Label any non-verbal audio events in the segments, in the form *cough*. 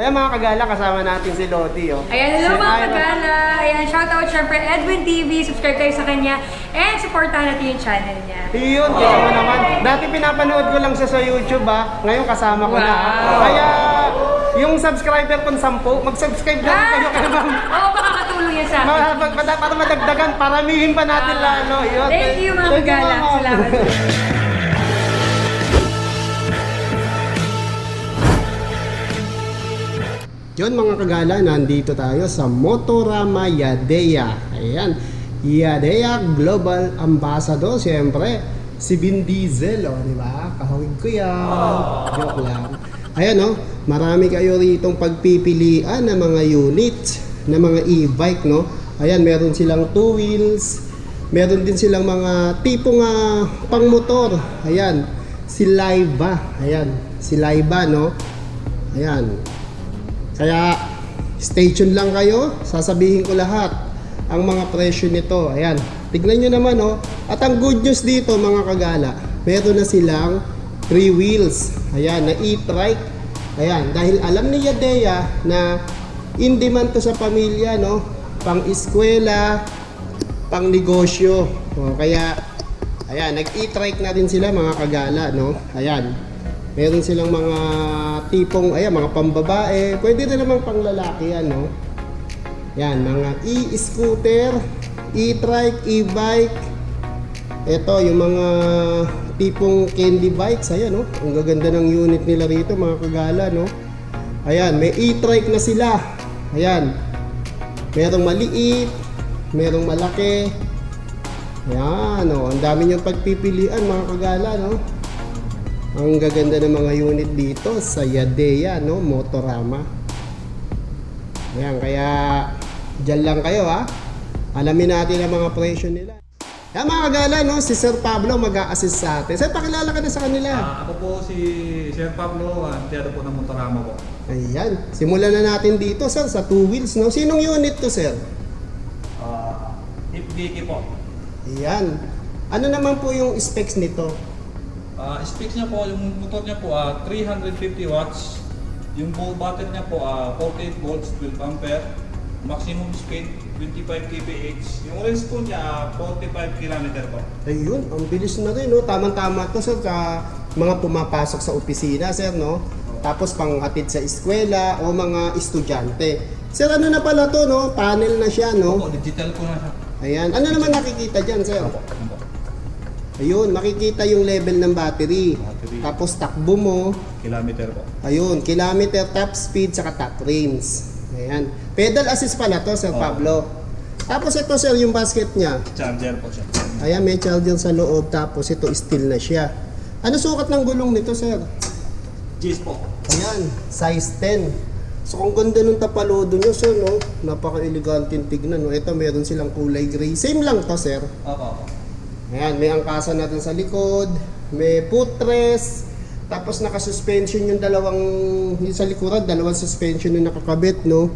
Ayan mga kagala, kasama natin si Loti. Oh. Ayan, hello mga Ira. kagala. Ayan, shoutout syempre Edwin TV. Subscribe kayo sa kanya. And supportahan natin yung channel niya. Iyon, kita mo naman. Dati pinapanood ko lang siya sa YouTube ah. Ngayon kasama ko na. ah. Wow. Kaya yung subscriber kong 10, mag-subscribe na rin kayo kay ma'am. *laughs* Oo, makakatulong yan sa akin. Ma- para, madagdagan, paramihin pa natin lalo. Yun. Thank you mga kagala. Salamat. *laughs* Yun mga kagala, nandito tayo sa Motorama Yadea. Ayan, Yadea Global Ambassador, siyempre, si Vin Diesel, o, di ba? Kahawig ko yan. Joke lang. Ayan, no? Marami kayo ritong pagpipilian ng mga units, ng mga e-bike, no? Ayan, meron silang two wheels, meron din silang mga tipong uh, pangmotor. Ayan, si Laiba. Ayan, si Laiba, no? Ayan, kaya stay tuned lang kayo, sasabihin ko lahat ang mga presyo nito. Ayan, tignan nyo naman oh. At ang good news dito mga kagala, meron na silang 3 wheels. Ayan, na e-trike. Ayan, dahil alam ni Yadea na in demand to sa pamilya, no? Pang eskwela, pang negosyo. O, kaya, ayan, nag-e-trike na rin sila mga kagala, no? Ayan, meron silang mga tipong, ayan, mga pambabae. Pwede rin naman pang lalaki yan, no? Yan, mga e-scooter, e-trike, e-bike. Ito, yung mga tipong candy bikes. Ayan, no? Ang gaganda ng unit nila rito, mga kagala, no? Ayan, may e-trike na sila. Ayan. Merong maliit, merong malaki. Ayan, no? Ang dami niyong pagpipilian, mga kagala, no? Ang gaganda ng mga unit dito sa Yadea, no? Motorama. Ayan, kaya dyan lang kayo, ha? Alamin natin ang mga presyo nila. Yan mga kagala, no? Si Sir Pablo mag-a-assist sa atin. Sir, pakilala ka na sa kanila. Ah, ako po si Sir Pablo, uh, tiyado po ng Montarama po. Ayan. Simulan na natin dito, sir, sa two wheels, no? Sinong unit to, sir? Uh, FDK po. Ayan. Ano naman po yung specs nito? Ah, specs niya po, yung motor niya po, ah, 350 watts. Yung volt battery niya po, ah, 48 volts, 12 ampere. Maximum speed, 25 kph. Yung range po niya, ah, 45 km po. Ayun, ang bilis na rin, no? Tamang-tama to, sir, sa mga pumapasok sa opisina, sir, no? Tapos panghatid sa eskwela o mga estudyante. Sir, ano na pala to, no? Panel na siya, Opo, no? digital po na siya. Ayan. Ano naman nakikita dyan, sir? Opo, opo. Ayun, makikita yung level ng battery. Battery. Tapos takbo mo. Kilometer po. Ayun, kilometer, top speed, saka top rims. Ayan. Pedal assist pala to, Sir Oo. Pablo. Tapos ito, sir, yung basket niya. Charger po siya. Ayan, may charger sa loob. Tapos ito, steel na siya. Ano sukat ng gulong nito, sir? Gis po. Ayan, size 10. So, kung ganda ng tapalodo nyo, sir, no? Napaka-elegante yung tignan, no? Ito, meron silang kulay gray. Same lang to, sir. Opo, opo. Ayan, may angkasa natin sa likod, may footrest, tapos naka-suspension yung dalawang, yung sa likuran, dalawang suspension yung nakakabit, no?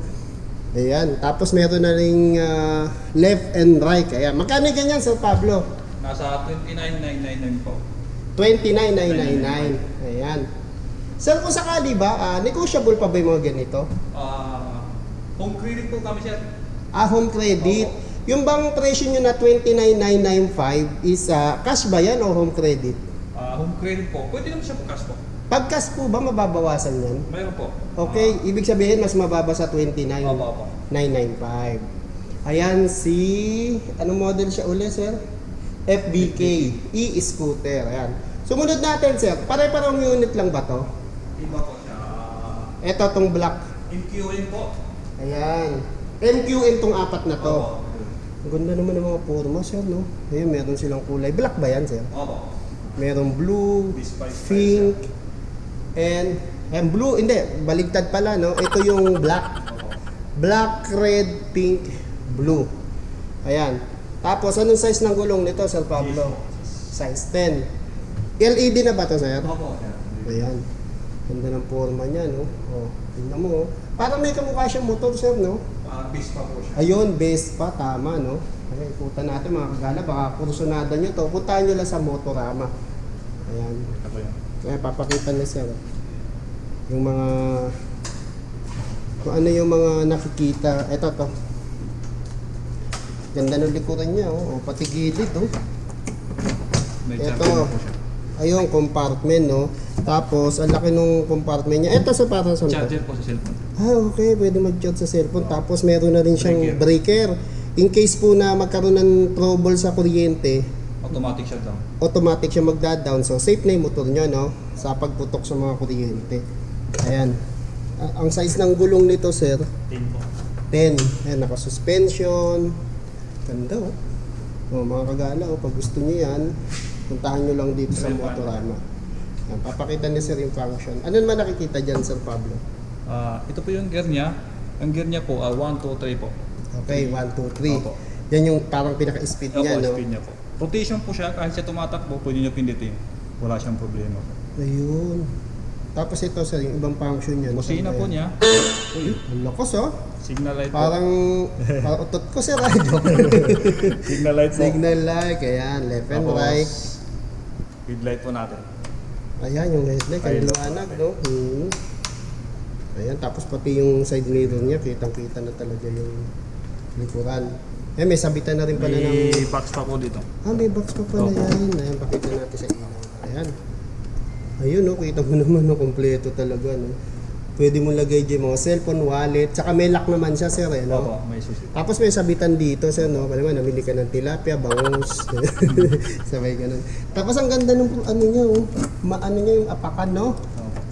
Ayan, tapos meron na ring ah, left and right. Ayan, magkano ganyan, Sir Pablo? Nasa 29,999 po. 29,999. Ayan. Sir, kung sakali ba, ah, negotiable pa ba yung mga ganito? Ah, home credit po kami sir. Ah, home credit. Yung bang presyo nyo na 29,995 is ah, cash ba yan o home credit? Ah, home credit po. Pwede naman siya po cash po. Pag cash po ba, mababawasan yan? Mayroon po. Okay, ibig sabihin mas mababa sa 29,995. Opo, opo. Ayan si anong model siya uli, sir? FBK e-scooter. Ayan. Sumunod natin, sir. Pare-parang unit lang ba to? Iba po siya. Ito tong black. MQN po. Ayan. MQN tong apat na to. Opo. Ang ganda naman ng mga forma, sir, no? Ayun, meron silang kulay. Black ba yan, sir? Opo. Merong blue, pink, and, and blue, hindi, baligtad pala, no? Ito yung black. Black, red, pink, blue. Ayan. Tapos, anong size ng gulong nito, Sir Pablo? Size 10. LED na ba to, sir? Opo. Ayan. Ganda ng forma niya, no? Oh, tingnan mo, oh. Parang may kamukha siyang motor, sir, no? Ah, base pa po siya. Ayun, base pa, tama, no? Okay, punta natin mga kagala, baka kursunada nyo to. Puntahan nyo lang sa Motorama. Ayan. Ito po yun. Kaya papakita na sir. Yung mga kung ano yung mga nakikita. Ito to. Ganda ng likuran niya, oh. O, pati gilid, oh. May Ito. siya. Ayun, compartment, no? Tapos, ang laki nung compartment niya. Ito sa para sa Charger po sa cellphone. Ah, okay. Pwede mag-charge sa cellphone. Tapos, meron na rin siyang breaker. In case po na magkaroon ng trouble sa kuryente, Automatic shutdown. automatic siya magda-down. So, safe na yung motor niya, no? Sa pagputok sa mga kuryente. Ayan. A- ang size ng gulong nito, sir, 10 po. 10. Ayan, naka-suspension. Ganda, oh. Oh, mga kagala, oh, pag gusto niyo yan, puntahan nyo lang dito sa Motorama. Ayan, papakita ni sir yung function. Ano naman nakikita dyan, Sir Pablo? Ah, ito po yung gear niya. Ang gear niya po, 1, 2, 3 po. Okay, 1, 2, 3. Opo. Yan yung parang pinaka-speed Opo, niya, no? speed niya po. Rotation po siya, kahit siya tumatakbo, pwede niyo pindutin. Wala siyang problema. Ayun. Tapos ito, sir, yung ibang function niya. Kusina po niya, Ang lakas, oh. signal light Parang, *laughs* parang utot ko, sir. Po. *laughs* Signal light po. Signal light, ayan, left and Tapos, right. Headlight po natin. Ayan, yung headlight, ang liwanag, no? Hmm. Ayan, tapos pati yung side mirror niya, kitang-kita na talaga yung likuran. Eh, may sabitan na rin pala May ng... box pa po dito. Ah, may box pa pala Opo. yan. Ayan, pakita natin sa ilaw. Ayan. Ayun, no, kita mo *laughs* naman, no, kompleto talaga, no? Pwede mo lagay dyan mga cellphone, wallet, tsaka may lock naman siya, sir, eh, no? Opo, may susi. Tapos may sabitan dito, sir, no? Kaya naman, namili ka ng tilapia, bangus. *laughs* Sabay ganun. Tapos ang ganda ng ano niya, oh. Ma, ano niya yung apakan, no?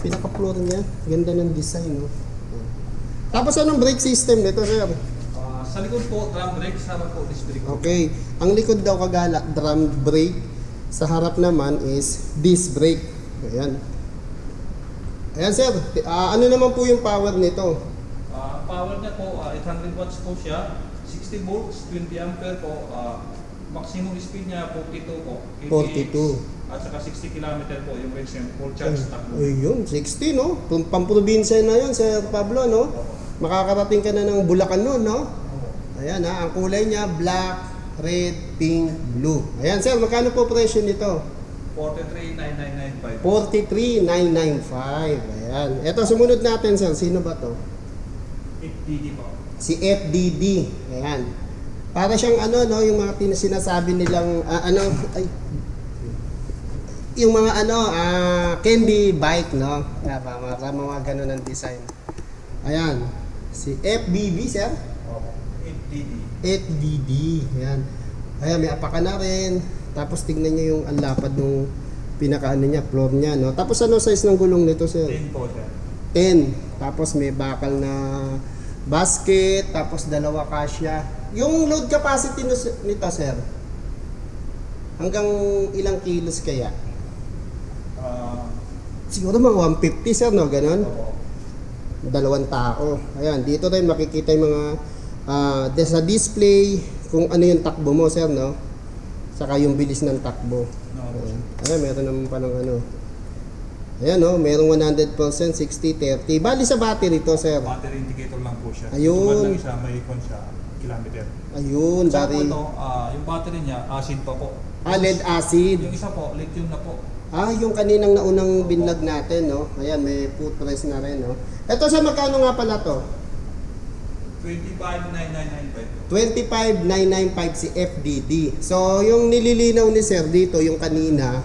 Pinaka-floor niya. Ganda ng design, no? Tapos anong brake system nito, sir? Ah, sa likod po, drum brake, sa harap po, disc brake. Okay. Ang likod daw kagala, drum brake. Sa harap naman is disc brake. Ayan. Ayan, sir. Ah, ano naman po yung power nito? Ah, power niya po, ah, 800 watts po siya, 60 volts, 20 ampere po, ah, maximum speed niya 42 po. kph. 42. At saka 60 km po yung niya, full charge takbo. Ayun, 60, no? Pam- Pamprobinsya na yun, Sir Pablo, no? Makakarating ka na ng Bulacan noon, no? Ayan, ha? Ang kulay niya, black, red, pink, blue. Ayan, sir, magkano po presyo nito? 43,9995. 43,995. Ayan. Ito, sumunod natin, sir. Sino ba to? 8DD po. Si FDD. Ayan. Para siyang ano, no? Yung mga sinasabi nilang, ah, ano, ay, yung mga ano, ah, candy bike, no? Tama, mga, mga ganun ang design. Ayan. Si FBB, sir. Opo. 8DD. FDD. Ayan. Ayan, may apaka na rin. Tapos tignan niyo yung ang lapad nung pinakaano niya, floor niya, no? Tapos ano size ng gulong nito, sir? 10 po siya. 10. Tapos may bakal na basket, tapos dalawa kasya. Yung load capacity nito, nito, sir? Hanggang ilang kilos kaya? Siguro mga 150, sir, no? Ganon? dalawang tao. Ayan, dito rin makikita yung mga de- sa display kung ano yung takbo mo, sir, no? Saka yung bilis ng takbo. Ayan, Ayan meron naman pa ng ano. Ayan, no? Merong 100%, 60, 30. Bali sa battery to, sir. Battery indicator lang po siya. Ayun. Tumal lang isa, may icon siya, kilometer. Ayun, Sa po battery. ito, ah, yung battery niya, acid pa po. Ah, lead acid. Yung isa po, lithium na po. Ah, yung kaninang naunang binlag natin, no? Ayan, may footrest na rin, no? Ito sa magkano nga pala to? 25,9995. 25,995 si FDD. So, yung nililinaw ni Sir dito, yung kanina,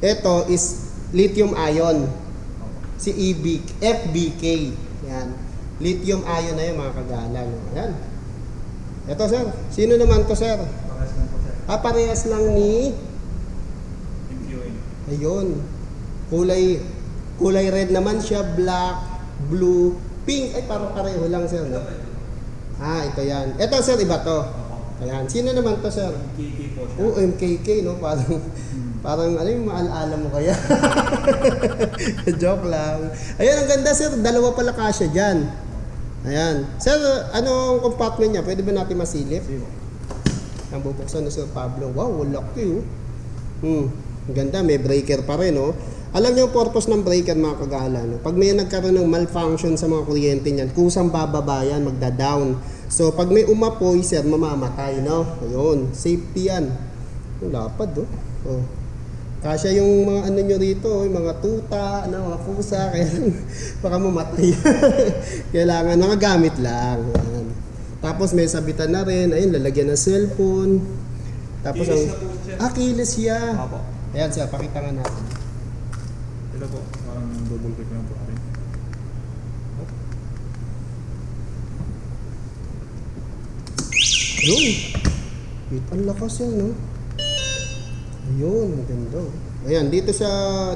ito is lithium ion. Si EB, FBK. Yan. Lithium ion na yun mga kagala. No? Yan. Ito sir. Sino naman to sir? Parehas lang po siya. Ah, parehas lang ni... Ayun. Kulay... Kulay red naman siya. Black, blue, pink. Ay, parang pareho lang sir. No? Ah, ito yan. Ito sir, iba to. Ayan. Sino naman to sir? KK po siya. Oo, MKK, no? Parang, parang ano yung maalaala mo kaya? *laughs* Joke lang. Ayan, ang ganda sir. Dalawa pala kasya dyan. Ayan. Sir, anong compartment niya? Pwede ba natin masilip? Ang bubuksan ni Sir Pablo. Wow, laki oh. Hmm. Ang ganda, may breaker pa rin, oh. Alam niyo yung purpose ng breaker mga kagala, no? Pag may nagkaroon ng malfunction sa mga kuryente niyan, kusang bababa yan, magda-down. So, pag may umapoy, sir, mamamatay, no? Ayun, safety yan. Ang lapad, oh. oh. Kasya yung mga ano nyo rito, yung mga tuta, ano, mga pusa, *laughs* kaya baka mamatay. *laughs* Kailangan nakagamit lang. Ayan. Tapos may sabitan na rin, ayun, lalagyan ng cellphone. Tapos Kilis ang... na po. Ah, kilis siya. Apo. Ayan siya, pakita nga natin. Ito po, parang double click lang po natin. Yun. Wait, ang lakas yan, no? Ayun, ang ganda. oh. Ayan, dito sa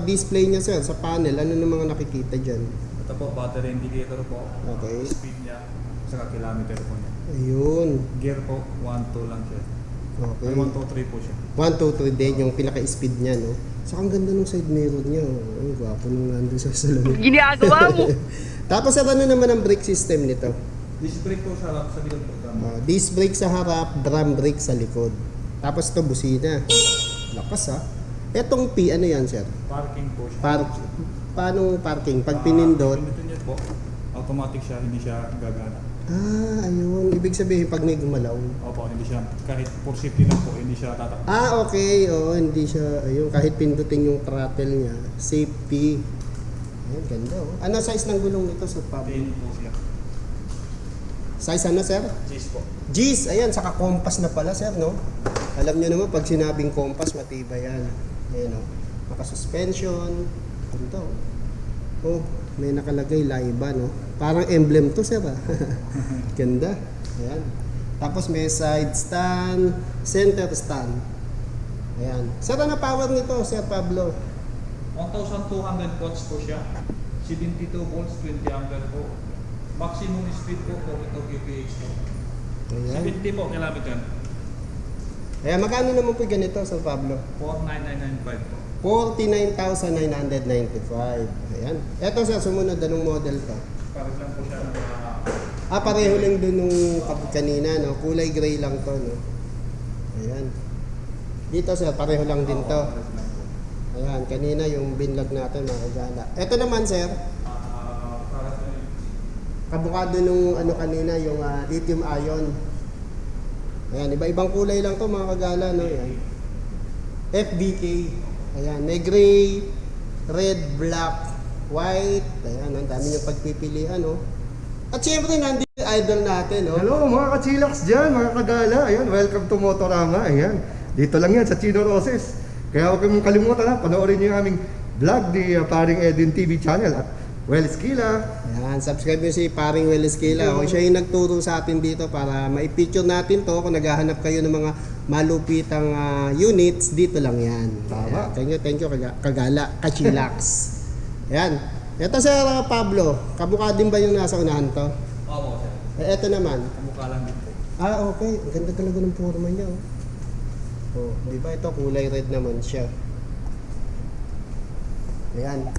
display niya, sir, sa panel, ano na mga nakikita dyan? Ito po, battery indicator po. Okay. Speed niya, saka kilometer po niya. Ayun. Gear po, 1-2 lang siya. Okay. Ay, 1-2-3 po siya. 1, 2, 3 din yung pinaka-speed niya, no? Saka ang ganda ng side mirror niya. oh. Ay, gwapo nung nandun sa salon. *laughs* Ginagawa mo! *laughs* Tapos ano naman ang brake system nito? Disc brake po sa, sa likod po. Ah, disc brake sa harap, drum brake sa likod. Tapos ito busina. Lakas ah. Etong P, ano yan, sir? Parking po siya. Park, paano parking? Pag Ah, pinindot, pinindot niya po, automatic siya, hindi siya gagana. Ah, ayun. Ibig sabihin, pag may gumalaw. Opo, hindi siya, kahit for safety lang po, hindi siya tatakbo. Ah, okay. Oo, hindi siya, ayun, kahit pindutin yung throttle niya, safety. Ayun, ganda oh. Ano size ng gulong nito sa Pablo? 10 po siya. Size ano, sir? Cheese po. G's, ayan, saka compass na pala, sir, no? Alam nyo naman, pag sinabing compass, matibay yan. Ayan, no? Naka-suspension. Ganda, oh. Oh, may nakalagay Laiba, no? Parang emblem to, sir, ah. *laughs* Ganda. Ayan. Tapos may side stand, center stand. Ayan. Sir, ano power nito, Sir Pablo? 1,200 watts po siya. 72 volts, 20 ampere po. Maximum speed po, 42 kph po. Ayan. 70 po kilometer. Ayan, magkano naman po ganito, Sir Pablo? 49995 po. 49,995. Ayan. Eto, sir, sumunod, anong model to? Pares lang po siya ng mga... Ah, pareho lang dun nung kanina, no? Kulay gray lang to, no? Ayan. Dito, sir, pareho lang din to. Ayan, kanina yung binlog natin, mga kagala. Ito naman, sir, Ah, kabukado nung ano kanina, yung ah, lithium ion. Ayan, iba-ibang kulay lang to, mga kagala, no? Ayan. FBK. Ayan, may gray, red, black, white. Ayan, ang dami yung pagpipilian, no? At syempre, nandito yung idol natin, no? Hello mga ka-chillax dyan, mga kagala. Ayan, welcome to Motorama. Ayan, dito lang yan sa Chino Roses. Kaya huwag kayong kalimutan ha, panoorin niyo yung aming vlog ni uh, paring Edwin TV channel at Well Skila. Ayan, subscribe nyo si Paring Will Esquila. O, siya yung nagturo sa atin dito para maipicture natin to. Kung naghahanap kayo ng mga malupitang ah, units, dito lang yan. Tama. Ayan, thank you, thank you, Kaga- Kagala, Kachilax. *laughs* Ayan. Ito Sir ah, Pablo, kamukha din ba yung nasa unahan to? Opo, sir. Eh, ito naman. Kamukha lang din po. Ah, okay. Ang ganda talaga ng forma niya. Oh. Oh, di ba ito kulay red naman siya. Ayan.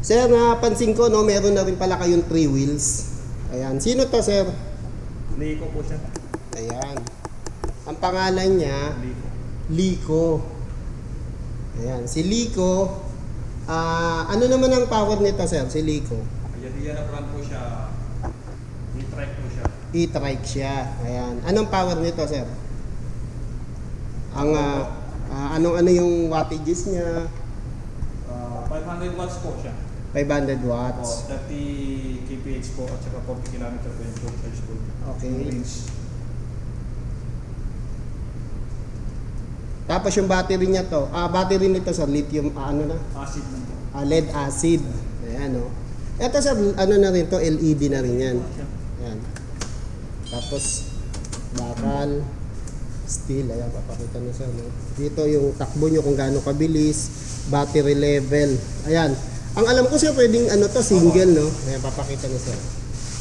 Sir, napansin ko, no, meron na rin pala kayong three wheels. Ayan. Sino to, sir? Liko po siya. Ayan. Ang pangalan niya, Liko. Ayan. Si Liko, ah, ano naman ang power nito, sir? Si Liko. Yan, yan na brand po siya. I-track po siya. E-trike siya. Ayan. Anong power nito, sir? Ang ah, ah, anong ano yung wattages niya? Ah, 500 watts po siya. 500 Po, watts. 30 kph po at saka 40 km full charge po. Okay. Range. Tapos yung battery niya to, ah battery nito sa lithium ah, ano na? Acid. Ah, lead acid. Ayan oh. Ito sa ano na rin to, LED na rin yan. Ayan. Tapos bakal steel ayan papakita na sa no. Dito yung takbo nyo kung gaano kabilis, battery level. Ayan. Ang alam ko siya pwedeng ano to single no. Ayan papakita na sa.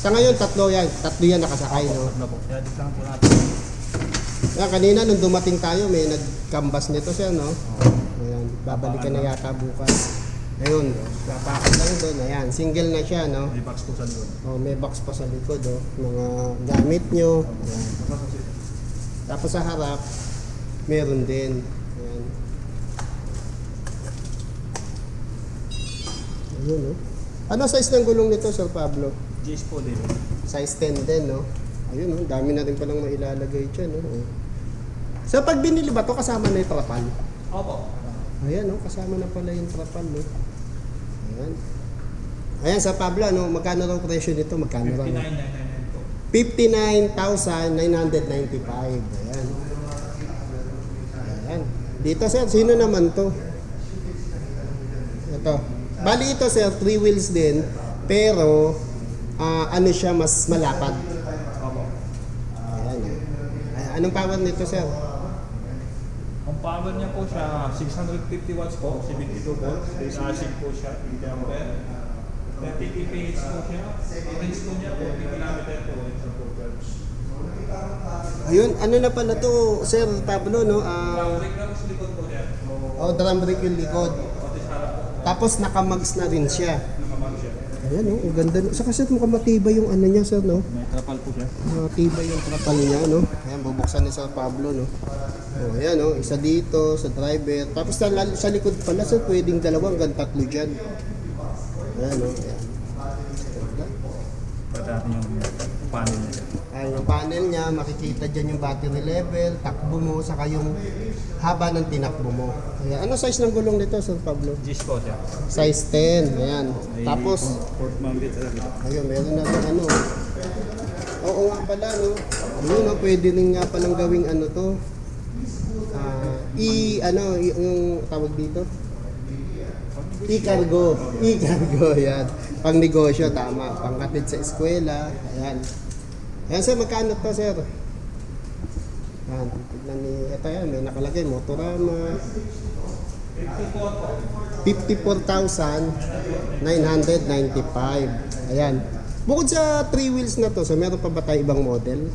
Sa ngayon tatlo yan, tatlo yan nakasakay no. Ano po? Kaya lang po natin. Ayan, kanina nung dumating tayo may nagkambas nito siya no. Ayan, babalikan na yata bukas. Ayun, papakit lang doon. Ayan, single na siya no. May box po sa likod. Oh, may box pa sa likod oh, mga gamit nyo. Ayan. Tapos sa harap, meron din. Ayan. Ayun, no? Ano size ng gulong nito, Sir Pablo? Jace po din. Size 10 din, no? Ayun, no? Dami na rin palang mailalagay dyan, no? Oh. So, pag binili ba to kasama na yung trapal? Opo. Ayan, no? kasama na pala yung trapal, no? Ayan. Ayan, sa Pablo, ano, magkano raw presyo nito? Magkano raw? 59,999 po. 59,995. Ayan. Ayan. Dito, sir, sino naman to? Ito. Bali ito, sir, three wheels din, pero ah, ano siya, mas malapad. Oh. Ayan. Anong power nito, sir? Power niya po siya 650 watts po, 72 volts. Acid po siya, 80 ampere. 30 kph po siya. Ang range po niya 40 km po charge. Ayun, ano na pala to, sir Pablo, no? Ang brake lang sa likod po niya. So, oh, drum brake yung likod. Tapos nakamags na rin siya. Ayan, oh, ang ganda. Saka sir, mukhang matibay yung ano niya, sir, no? May trapal po siya. Matibay yung trapal niya, no? Ayan, bubuksan ni Sir Pablo, no? Oh, ayan, oh, isa dito, sa driver. Tapos sa, sa likod pala, sir, pwedeng dalawang hanggang tatlo dyan. Ayan, oh, ayan. Pati natin yung panel niya. Ayan, yung panel niya, makikita dyan yung battery level, takbo mo, saka yung haba ng tinakbo mo. Ayan. Ano size ng gulong nito, Sir Pablo? Gis po siya. Size 10, ayan. Tapos, mounted sa likod. Ayun, meron na rin ano. Oo nga pala, no? Ayun, no, pwede rin nga palang gawing ano to. Ah, i, ano, y- yung tawag dito? E-cargo. E-cargo, *laughs* yan. Pang negosyo, tama. Pangkatid sa eskwela, ayan. Ayan, sir, magkano to, sir? Ayan, tignan ni, ito yan, may nakalagay, Motorama. 54,995. Ayan. Bukod sa three wheels na to, so meron pa ba tayo ibang model?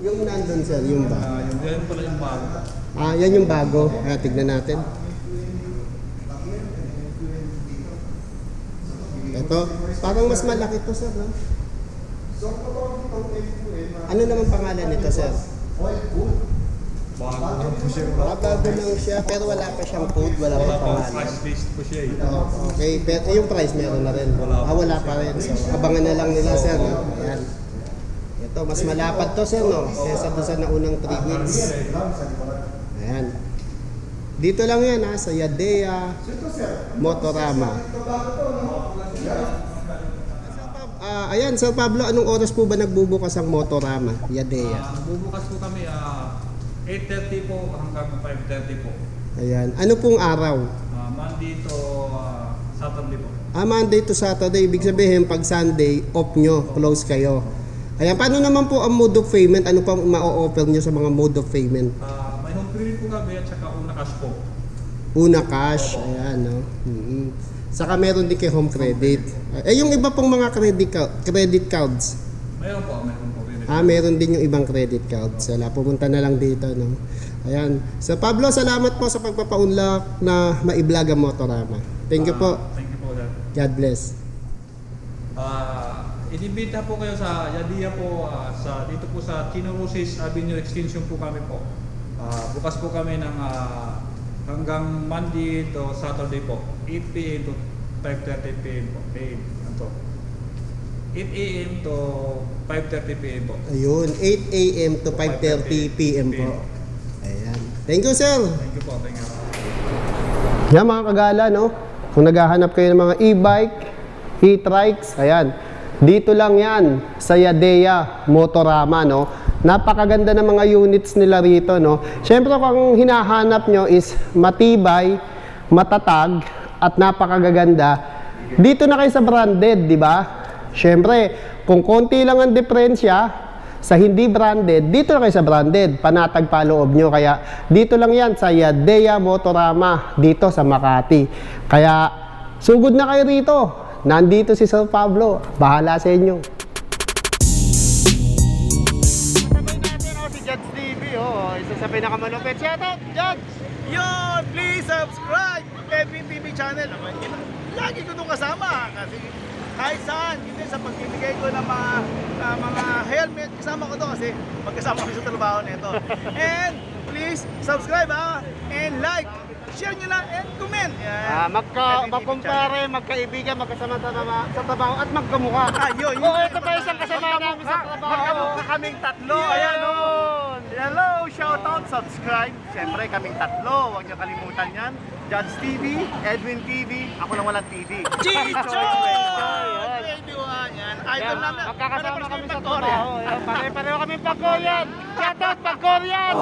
Yung nandun sir, yung ba? Ah, yung yan pala yung bago. Ah, yan yung bago. Ayan, tignan natin. Ito, parang mas malaki to sir, no? Ano naman pangalan nito sir? Bago po siya. Bago lang siya, pero wala pa siyang code, wala pa pangalan. price based po siya eh. Okay, pero yung price meron na rin. Wala pa. Ah, wala pa rin. So, abangan na lang nila sir. No? Ayan. Ito, mas malapad to sir, no? Kesa doon sa naunang 3 wheels. Ayan. Dito lang yan ha, sa Yadea Motorama. Ah, ayan, Sir Pablo, anong oras po ba nagbubukas ang Motorama, Yadea? Ah, bubukas po kami ah 8.30 po hanggang 5.30 po. Ayan. Ano pong araw? Ah, Monday to ah, Saturday po. Ah, Monday to Saturday, ibig sabihin pag Sunday, off nyo, close kayo. Ayan, paano naman po ang mode of payment? Ano pang ma-offer nyo sa mga mode of payment? Ah, may home credit po kami at saka una cash po. Una cash, ayan, no? Mhm. Saka meron din kay home credit. Eh, yung iba pong mga credit, ca- credit cards, Mayroon po, mayroon po credit. ah, meron din yung ibang credit cards. Wala, pumunta na lang dito, no? Ayan. So, Pablo, salamat po sa pagpapaunlak na maiblog ang Motorama. Thank you po. Ah, thank you po, sir. God bless. Ah, inibita po kayo sa Yadia po ah, sa dito po sa Roses Avenue Extension po kami po. Ah, bukas po kami ng ah, hanggang Monday to Saturday po. 8 p.m. to 5:30 p.m. po. PM. Ano po? 8 a.m. to 5:30 p.m. po. Ayun, 8 a.m. to 5.30 p.m. po. Ayan. Thank you, sir. Thank you po. Thank you. Yan mga kagala, no? Kung naghahanap kayo ng mga e-bike, e-trikes, ayan. Dito lang yan sa Yadea Motorama, no? Napakaganda ng mga units nila rito, no? Siyempre kung hinahanap nyo is matibay, matatag, at napakagaganda, dito na kayo sa branded, di ba? Siyempre, kung konti lang ang diferensya, sa hindi branded, dito na kayo sa branded. Panatag pa loob nyo. Kaya dito lang yan sa Yadea Motorama dito sa Makati. Kaya sugod na kayo rito. Nandito si Sir Pablo. Bahala sa inyo. Sabay natin oh, si Judge TV. Oh, isa sa pinakamalupit. Shout out, Judge! Yun! Please subscribe! Kevin TV channel. Lagi ko itong kasama kasi kahit saan, hindi sa pagbibigay ko ng mga, ng mga helmet, kasama ko to kasi magkasama ko sa trabaho nito. And please subscribe ha! And like! Share nyo lang and comment! Yan. Ah, magka, magkumpare, magkaibigan, magkasama sa trabaho, sa trabaho at magkamukha. Ah, yun, yun. Oo, ito pa isang kasama namin sa trabaho. Magkamukha kaming tatlo. Ayan, Ayan, oh. Oh. Hello, shoutout, subscribe. Siyempre, kaming tatlo. Huwag niyo kalimutan yan. Judge TV, Edwin TV, ako lang walang TV. Chicho! 21, yan. Idol namin. Magkakasama kami sa trabaho. Pare-pareho kami pagkoryan. *laughs* Shoutout pagkoryan!